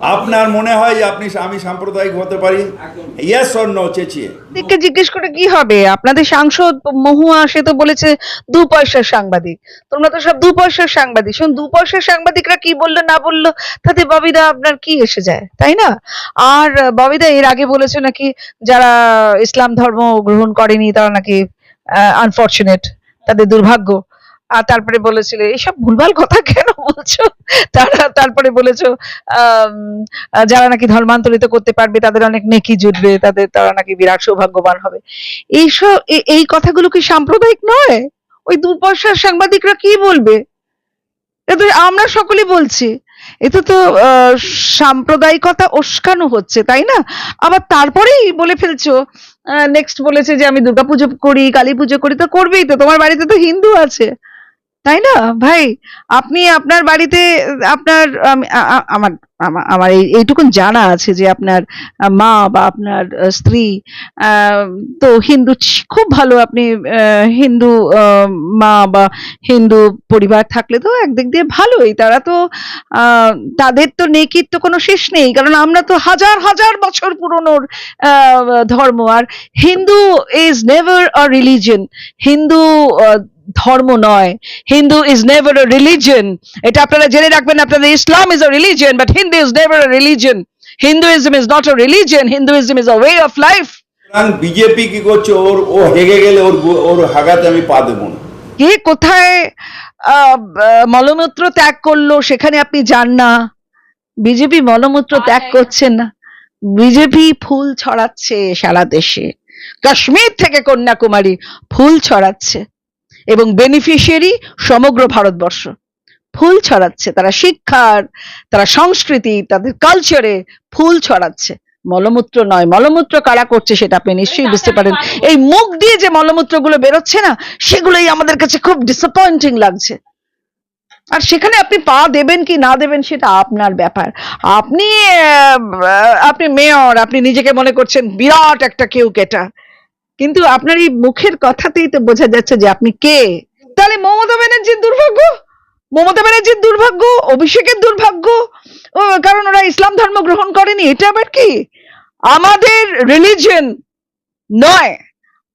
আপনার মনে হয় যে আপনি আমি সাম্প্রদায়িক হতে পারি? ইয়েস অর নো চেঁচিয়ে। দিককে জিজ্ঞেস করে কি হবে? আপনাদের সাংসদ মহুয়া, সে তো বলেছে দু পয়সার সাংবাদিক। তোমরা তো সব দু পয়সার সাংবাদিক। শুন, দু পয়সার সাংবাদিকরা কি বলল, না বলল, তাতে ববিদা আপনার কি এসে যায়, তাই না? আর ববিদা এর আগে বলেছে নাকি যারা ইসলাম ধর্ম গ্রহণ করেনি, তারা নাকি আনফর্চুনেট তাদের দুর্ভাগ্য। তারপরে বলেছিল এইসব ভুলভাল কথা কেন বলছো? তারা তারপরে বলেছ যারা নাকি ধর্মান্তরিত করতে পারবে, তাদের অনেক নেকি জুটবে, তাদের, তারা নাকি বিরাট সৌভাগ্যবান হবে। এইসব, এই কথাগুলো কি সাম্প্রদায়িক নয়? ওই দু পয়সার সাংবাদিকরা কি বলবে? এটা আমরা সকলে বলছি। এতে তো সাম্প্রদায়িকতা উস্কানো হচ্ছে, তাই না? আবার তারপরেই বলে ফেলছো নেক্সট বলেছে যে আমি দুর্গাপুজো করি কালী পুজো করি, তো করবেই তো, তোমার বাড়িতে তো হিন্দু আছে। তাই না? ভাই, আপনি আপনার বাড়িতে, আপনার আমার আমার এই, এইটুকুন জানা আছে যে আপনার মা বা আপনার স্ত্রী তো হিন্দু, খুব ভালো আপনি হিন্দু মা বা হিন্দু পরিবার থাকলে তো একদিক দিয়ে ভালোই। তারা তো তাদের তো নেকির তো কোনো শেষ নেই, কারণ আমরা তো হাজার হাজার বছর পুরনোর ধর্ম। আর Hindu is never a religion Hindu ধর্ম নয়। Hindu is never a religion এটা আপনারা জেনে রাখবেন আপনাদের Islam is a religion but Hindu is never a religion Hinduism is not a religion Hinduism is a way of life BJP কি করছে? ওর ও হেগে গেলে ওর ওর হাগাতে আমি পা দেবো না। কে কোথায় মলমূত্র ত্যাগ করল সেখানে আপনি যান না। বিজেপি মলমূত্র ত্যাগ করছেন না। বিজেপি ফুল ছড়াচ্ছে সারা দেশে। কাশ্মীর থেকে কন্যাকুমারী ফুল ছড়াচ্ছে। এবং বেনিফিশিয়ারি সমগ্র ভারতবর্ষ। ফুল ছড়াচ্ছে তারা শিক্ষার তারা সংস্কৃতি তাদের কালচারে ফুল ছড়াচ্ছে। মলমূত্র নয় মলমূত্র কারা করছে সেটা আপনি নিশ্চয়ই বুঝতে পারেন। এই মুখ দিয়ে যে মলমূত্রগুলো বেরোচ্ছে না সেগুলোই আমাদের কাছে খুব ডিসঅ্যাপয়েন্টিং লাগছে। আর সেখানে আপনি পা দেবেন কি না দেবেন সেটা আপনার ব্যাপার। আপনি আপনি মেয়র আপনি নিজেকে মনে করছেন বিরাট একটা কেউ কেটা কিন্তু আপনার এই মুখের কথাতেই তো বোঝা যাচ্ছে যে আপনি কে। তাহলে মমতা ব্যানার্জির দুর্ভাগ্য? মমতা ব্যানার্জির দুর্ভাগ্য? অভিষেকের দুর্ভাগ্য? কারণ ওরা ইসলাম ধর্ম গ্রহণ করেনি, এটা আবার কি? আমাদের রিলিজন নয়,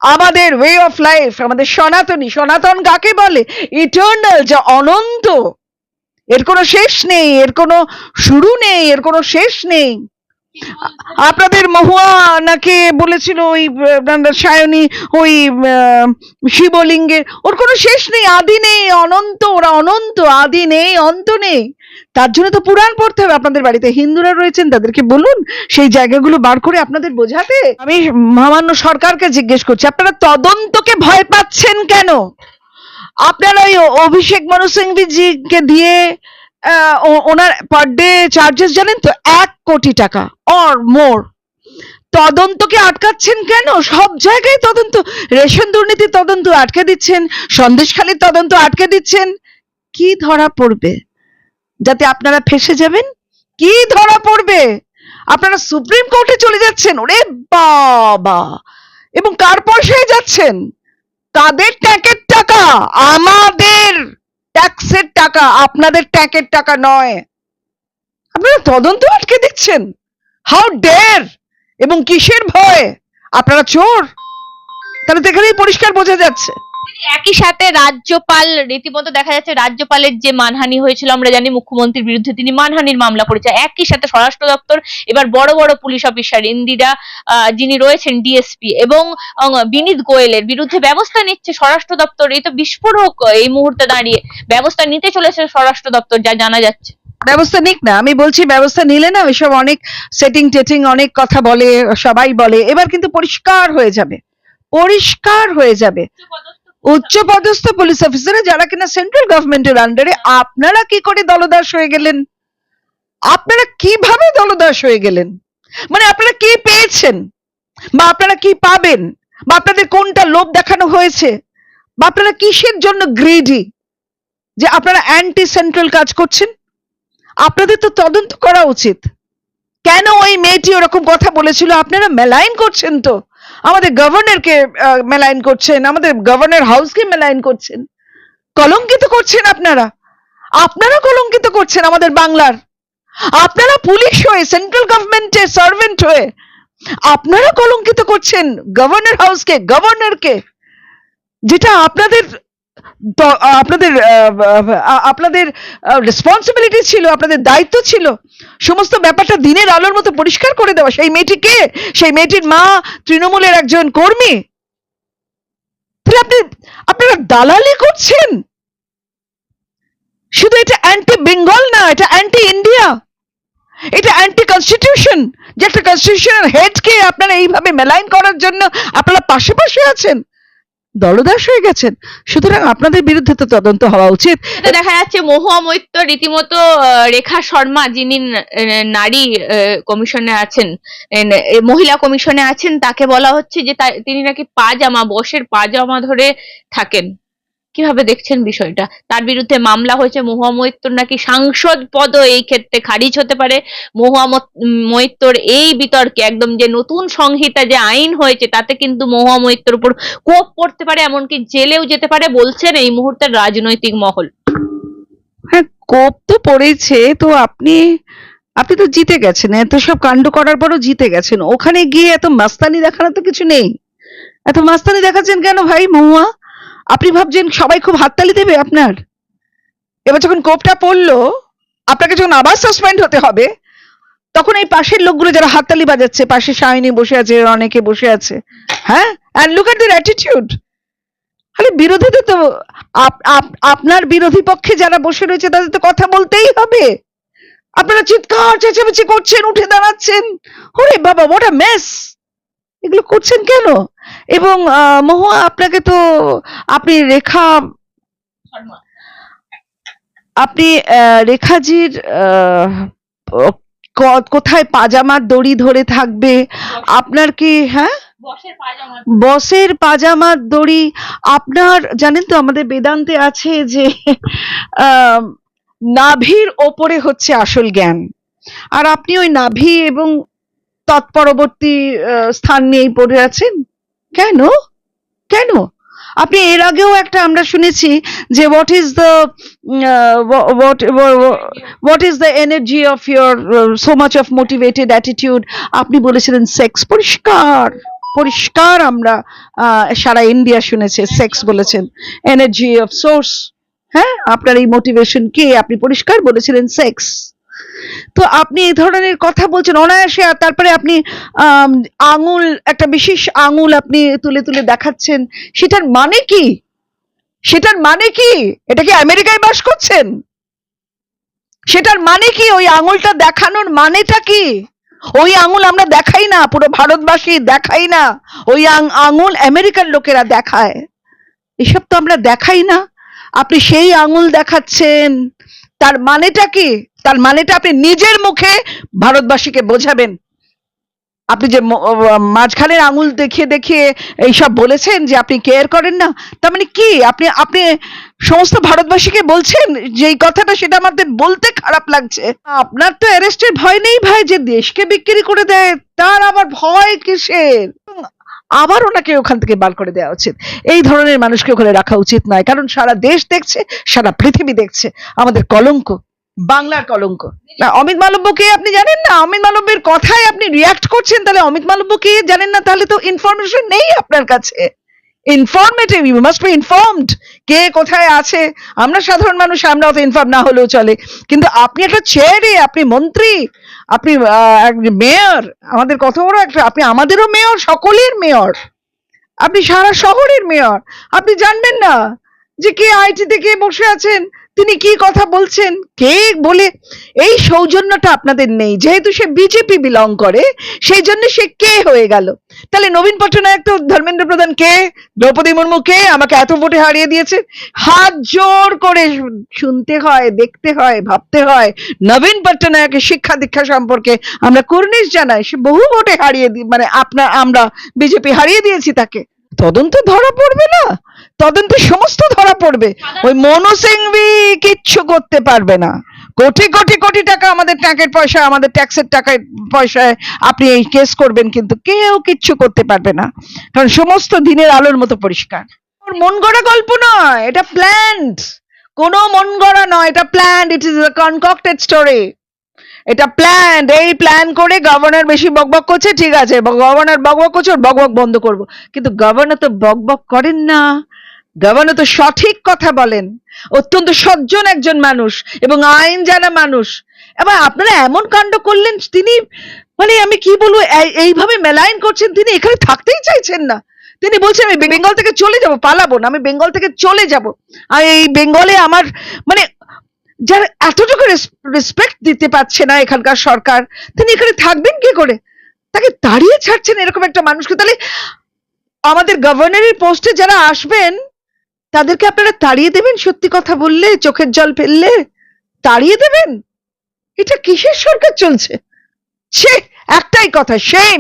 আমাদের ওয়ে অফ লাইফ আমাদের সনাতনী, সনাতন কাকে বলে? ইটার্নাল যা অনন্ত। এর কোনো শেষ নেই, এর কোনো শুরু নেই, এর কোনো শেষ নেই। আপনাদের মহুয়া নাকি বলেছিল ওই আহ, আপনার সায়নী ওই আহ, শিবলিঙ্গের? ওর কোনো শেষ নেই আদি নেই অনন্ত ওরা অনন্ত আদি নেই অন্ত নেই। তার জন্য তো পুরাণ পড়তে হবে। আপনাদের বাড়িতে হিন্দুরা রয়েছেন তাদেরকে বলুন সেই জায়গাগুলো বার করে আপনাদের বোঝাতে। আমি মহামান্য সরকারকে জিজ্ঞেস করছি আপনারা তদন্তকে ভয় পাচ্ছেন কেন? আপনারা ওই অভিষেক মনু দিয়ে ওনার পার ডে চার্জেস জানেন তো এক কোটি টাকা অর মোর তদন্তকে আটকাচ্ছেন কেন? সব জায়গায় তদন্ত, রেশন দুর্নীতি তদন্ত আটকে দিচ্ছেন, সন্দেশখালীর তদন্ত আটকে দিচ্ছেন। কি ধরা পড়বে? যাতে আপনারা ফেসে যাবেন? কি ধরা পড়বে? আপনারা সুপ্রিম কোর্টে চলে যাচ্ছেন, ওরে বাবা! এবং কার পয়সায় যাচ্ছেন? তাদের ট্যাকের টাকা, আমাদের! ট্যাক্সের টাকা আপনাদের ট্যাকের টাকা নয়। আপনারা তদন্ত আটকে দিচ্ছেন। হাউ ডেয়ার এবং কিসের ভয়? আপনারা চোর? তাহলে তো এখানেই পরিষ্কার বোঝা যাচ্ছে। একই সাথে রাজ্যপাল রীতিমতো দেখা যাচ্ছে রাজ্যপালের যে মানহানি হয়েছিল আমরা জানি মুখ্যমন্ত্রীর বিরুদ্ধে তিনি মানহানির মামলা করেছে একই সাথে স্বরাষ্ট্র দপ্তর এবার বড় বড় পুলিশ অফিসার ইন্দিরা যিনি রয়েছেন ডিএসপি এবং বিনীত গোয়েলের বিরুদ্ধে ব্যবস্থা নিচ্ছে স্বরাষ্ট্র দপ্তর। এই তো বিস্ফোরক এই মুহূর্তে দাঁড়িয়ে ব্যবস্থা নিতে চলেছে স্বরাষ্ট্র দপ্তর যা জানা যাচ্ছে। ব্যবস্থা নিক না আমি বলছি ব্যবস্থা নিলে না ওইসব অনেক সেটিং টেটিং অনেক কথা বলে সবাই বলে এবার কিন্তু পরিষ্কার হয়ে যাবে। পরিষ্কার হয়ে যাবে। উচ্চ পদস্থ পুলিশ অফিসার যারা কিনা সেন্ট্রাল গভর্নমেন্টের আন্ডারে আপনারা কি করে দলদাস হয়ে গেলেন? আপনারা কীভাবে দলদাস হয়ে গেলেন? মানে আপনারা কি পেয়েছেন? বা আপনারা কি পাবেন? বা আপনাদের কোনটা লোভ দেখানো হয়েছে? বা আপনারা কিসের জন্য গ্রিডি যে আপনারা অ্যান্টি সেন্ট্রাল কাজ করছেন? আপনাদের তো তদন্ত করা উচিত। কেন ওই মেয়েটি ওরকম কথা বলেছিল? আপনারা মেলাইন করছেন তো। আমাদের গভর্নরকে মেলাইন করছেন, আমাদের গভর্নর হাউসকে মেলাইন করছেন। কলঙ্কিত করছেন আপনারা। আপনারা কলঙ্কিত করছেন আমাদের বাংলার। আপনারা পুলিশ হয়ে, সেন্ট্রাল গভর্নমেন্টের সার্ভেন্ট হয়ে, আপনারা কলঙ্কিত করছেন গভর্নর হাউসকে, গভর্নরকে, যেটা আপনাদের আপনাদের আপনাদের রেসপন্সিবিলিটি ছিল, আপনাদের দায়িত্ব ছিল সমস্ত ব্যাপারটা দিনের আলোর মতো পরিষ্কার করে দেওয়া। সেই মেয়েটিকে সেই মেয়েটির মা তৃণমূলের একজন কর্মী। তাহলে আপনি, আপনারা দালালি করছেন? শুধু এটা অ্যান্টি বেঙ্গল না, এটা অ্যান্টি ইন্ডিয়া এটা অ্যান্টি কনস্টিটিউশন যে একটা কনস্টিটিউশনের হেডকে আপনারা এইভাবে মেলাইন করার জন্য আপনারা পাশে পাশে আছেন। দলদাস হয়ে গেছেন। সুতরাং আপনাদের বিরুদ্ধে তো তদন্ত হওয়া উচিত। দেখা যাচ্ছে মহুয়া মৈত্র রীতিমতো রেখা শর্মা যিনি নারী কমিশনে আছেন মহিলা কমিশনে আছেন, তাকে বলা হচ্ছে যে তিনি নাকি পাজামা, বসের পাজামা ধরে থাকেন। কীভাবে দেখছেন বিষয়টা? তার বিরুদ্ধে মামলা হয়েছে মহুয়া মৈত্র নাকি সাংসদ পদ এই ক্ষেত্রে খারিজ হতে পারে? মহুয়া মত- মৈত্রর এই বিতর্কে একদম যে নতুন সংহিতা যে আইন হয়েছে, তাতে কিন্তু মহুয়া মৈত্রর উপর কোপ পড়তে পারে, এমনকি জেলেও যেতে পারে বলছেন এই মুহূর্তের রাজনৈতিক মহল। হ্যাঁ কোপ তো পড়েছে, তো আপনি আপনি তো জিতে গেছেন, এত সব কাণ্ড করার পরও জিতে গেছেন। ওখানে গিয়ে এত মাস্তানি দেখানো তো কিছু নেই। এত মাস্তানি দেখাচ্ছেন কেন ভাই মহুয়া? আপনি ভাবছেন সবাই খুব হাততালি দেবে আপনার? এবার যখন কোপটা পড়ল, আপনাকে যখন আবার সাসপেন্ড হতে হবে, তখন এই পাশের লোকগুলো যারা হাততালি বাজাচ্ছে, পাশে শাইনি বসে আছে, অনেকে বসে আছে হ্যাঁ? And look at their attitude আরে বিরোধীদের তো আপ- আপ- আপনার বিরোধী পক্ষে যারা বসে রয়েছে, তাদের তো কথা বলতেই হবে। আপনারা চিৎকার, চেঁচামেচি করছেন, উঠে দাঁড়াচ্ছেন। ওরে বাবা হোয়াট আ মেস এগুলো করছেন কেন? এবং মহুয়া আপনাকে তো আপনি রেখা আপনি রেখাজির কোথায় পাজামার দড়ি ধরে থাকবে? আপনার কি হ্যাঁ? বসের বসের পাজামার দড়ি আপনার জানেন তো আমাদের বেদান্তে আছে যে আহ, নাভির ওপরে হচ্ছে আসল জ্ঞান। আর আপনি ওই নাভি এবং তৎপরবর্তী স্থান নিয়েই পড়ে আছেন? কেন? কেন? আপনি এর আগেও একটা আমরা শুনেছি যে what is the what is the energy of your so much of motivated attitude আপনি বলেছিলেন সেক্স পরিষ্কার। পরিষ্কার আমরা সারা ইন্ডিয়া শুনেছে সেক্স বলেছেন। এনার্জি অফ সোর্স হ্যাঁ? আপনার এই মোটিভেশন কি আপনি পরিষ্কার বলেছিলেন সেক্স তো আপনি এই ধরনের কথা বলছেন, অনায়াসে আর তারপরে আপনি আঙুল, একটা বিশেষ আঙুল আপনি তুলে তুলে দেখাচ্ছেন, সেটার মানে কি? সেটার মানে কি? এটা কি আমেরিকায় বাস করছেন? সেটার মানে কি? ওই আঙুলটা দেখানোর মানেটা কি? ওই আঙুল আমরা দেখাই না, পুরো ভারতবাসী দেখাই না, ওই আঙুল আমেরিকার লোকেরা দেখায়। এসব তো আমরা দেখাই না। আপনি সেই আঙুল দেখাচ্ছেন, তার মানেটা কি? তার মানেটা আপনি নিজের মুখে ভারতবাসীকে বোঝাবেন। আপনি যে মাঝখানের আঙুল দেখিয়ে দেখিয়ে এইসব বলেছেন যে আপনি কেয়ার করেন না, তার মানে কি? আপনি আপনি সমস্ত ভারতবাসীকে বলছেন যে এই কথাটা সেটা আমাদের বলতে খারাপ লাগছে। আপনার তো অ্যারেস্টের ভয় নেই ভাই, যে দেশকে বিক্রি করে দেয়, তার আবার ভয় কিসের? আবার ওনাকে ওখান থেকে বার করে দেওয়া উচিত। এই ধরনের মানুষকে ওখানে রাখা উচিত নয়, কারণ সারা দেশ দেখছে, সারা পৃথিবী দেখছে, আমাদের কলঙ্ক। বাংলার কলঙ্ক। না, অমিত মালব্য কে আপনি জানেন না? অমিত মালব্যের কথায় আপনি রিয়াক্ট করছেন, তাহলে অমিত মালব্য কে জানেন না? তাহলে তো ইনফরমেশন নেই আপনার কাছে। Informative you must be informed কে কোথায় আছে? আমরা সাধারণ মানুষ, আমরা অত ইনফর্ম না হলেও চলে। কিন্তু আপনি একটা চেয়ারে আপনি মন্ত্রী, আপনি মেয়র আমাদের কত বড় একটা, আপনি আমাদেরও মেয়র সকলের মেয়র আপনি সারা শহরের মেয়র আপনি জানবেন না যে কে আইটিতে কে বসে আছেন? তিনি কি কথা বলছেন? কে বলে? এই সৌজন্যটা আপনাদের নেই। যেহেতু সে বিজেপি বিলং করে সেই জন্য সে কে হয়ে গেল? তাহলে নবীন পট্টনায়ক তো ধর্মেন্দ্র প্রধান কে? দ্রৌপদী মুর্মু কে? আমাকে এত ভোটে হারিয়ে দিয়েছে। হাত জোর করে শুনতে হয়, দেখতে হয়, ভাবতে হয়, নবীন পট্টনায়কের শিক্ষা দীক্ষা সম্পর্কে আমরা কুর্নিশ জানাই। সে বহু ভোটে হারিয়ে মানে আপনার, আমরা বিজেপি হারিয়ে দিয়েছি তাকে। তদন্ত ধরা পড়বে না? তদন্তে সমস্ত ধরা পড়বে। ওই মনু সিংভি কিচ্ছু করতে পারবে না। কোটি কোটি কোটি টাকা আমাদের ট্যাঙ্কের পয়সা আমাদের ট্যাক্সের টাকায় পয়সায় আপনি এই কেস করবেন কিন্তু কেউ কিচ্ছু করতে পারবে না। কারণ সমস্ত দিনের আলোর মতো পরিষ্কার। মন গড়া গল্প নয় এটা প্ল্যান্ড কোনো মন গড়া নয় এটা planned it is a concocted story এটা প্ল্যান এই প্ল্যান করে গভর্নর বেশি বকবক করছে, ঠিক আছে গভর্নর বকবক করছে, ওর বকবক বন্ধ করব। কিন্তু গভর্নর তো বকবক করেন না। গভর্নর তো সঠিক কথা বলেন। অত্যন্ত সজ্জন একজন মানুষ এবং আইন জানা মানুষ। এবার আপনারা এমন কাণ্ড করলেন, তিনি মানে আমি কি বলব, এই- এইভাবে মেলাইন করছেন, তিনি এখানে থাকতেই চাইছেন না। তিনি বলছেন, আমি বেঙ্গল থেকে চলে যাব, পালাবো না, আমি বেঙ্গল থেকে চলে যাব। আর এই বেঙ্গলে আমার মানে যার এতটুকু রেসপেক্ট দিতে পারছে না এখানকার সরকার, তিনি এখানে থাকবেন কি করে? তাকে তাড়িয়ে ছাড়ছেন এরকম একটা মানুষকে। তাহলে আমাদের গভর্নরের পোস্টে যারা আসবেন, তাদেরকে আপনারা তাড়িয়ে দেবেন? সত্যি কথা বললে, চোখের জল ফেললে? তাড়িয়ে দেবেন? এটা কিসের সরকার চলছে? সে একটাই কথা সেম